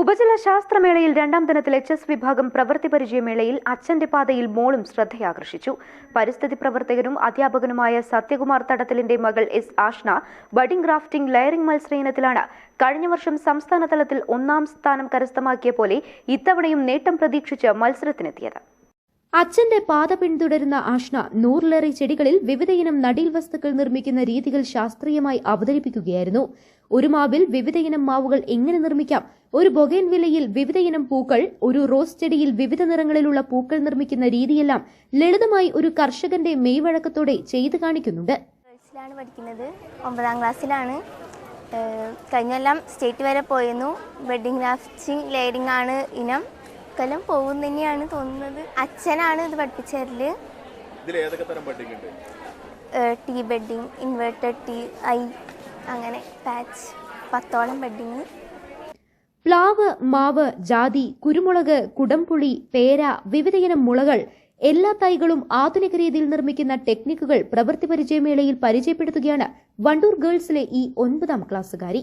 ഉപജില്ല ശാസ്ത്രമേളയിൽ രണ്ടാം ദിനത്തിൽ എച്ച് എസ് വിഭാഗം പ്രവൃത്തി പരിചയമേളയിൽ അച്ഛന്റെ പാതയിൽ മോളും ശ്രദ്ധയാകർഷിച്ചു. പരിസ്ഥിതി പ്രവർത്തകനും അധ്യാപകനുമായ സത്യകുമാർ തടത്തലിന്റെ മകൾ S Ashna budding grafting layering മത്സര ഇനത്തിലാണ് കഴിഞ്ഞ വർഷം സംസ്ഥാന തലത്തിൽ ഒന്നാം സ്ഥാനം കരസ്ഥമാക്കിയ പോലെ ഇത്തവണയും നേട്ടം പ്രതീക്ഷിച്ച് മത്സരത്തിനെത്തിയത്. അച്ഛന്റെ പാത പിന്തുടരുന്ന ആഷ്ന നൂറിലേറെ ചെടികളിൽ വിവിധയിനം നടീൽ വസ്തുക്കൾ നിർമ്മിക്കുന്ന രീതികൾ ശാസ്ത്രീയമായി അവതരിപ്പിക്കുകയായിരുന്നു. ഒരു മാവിൽ വിവിധയിനം മാവുകൾ എങ്ങനെ നിർമ്മിക്കാം? ഒരു ബൊഗൈൻ വിലയിൽ വിവിധയിനം പൂക്കൾ ഒരു റോസ് ചെടിയിൽ വിവിധ നിറങ്ങളിലുള്ള പൂക്കൾ നിർമ്മിക്കുന്ന രീതിയെല്ലാം ലളിതമായി ഒരു കർഷകന്റെ മെയ്വഴക്കത്തോടെ ചെയ്തു കാണിക്കുന്നുണ്ട്. പഠിക്കുന്നത്. ഒമ്പതാം ക്ലാസ്സിലാണ് കഴിഞ്ഞെല്ലാം സ്റ്റേറ്റ് വരെ പോയിരുന്നു. വെഡിങ് ഗ്രാഫ്റ്റിംഗ് ലേഡിംഗ് ആണ് ഇനം. കൊല്ലം പോകും തന്നെയാണ് തോന്നുന്നത്. അച്ഛനാണ് ഇത് പഠിപ്പിച്ചു തരൽ ഇതിൽ ഏതൊക്കെ തരം budding T bedding inverted T I അങ്ങനെ പാച്ച് പത്തോളം ബെഡിങ്. പ്ലാവ് മാവ് ജാതി കുരുമുളക് കുടംപുളി പേര വിവിധയിനം മുളകൾ എല്ലാ തൈകളും ആധുനിക രീതിയിൽ നിർമ്മിക്കുന്ന ടെക്നിക്കുകൾ പ്രവൃത്തി പരിചയമേളയിൽ പരിചയപ്പെടുത്തുകയാണ് വണ്ടൂർ ഗേൾസിലെ ഈ ഒൻപതാം ക്ലാസ്സുകാരി.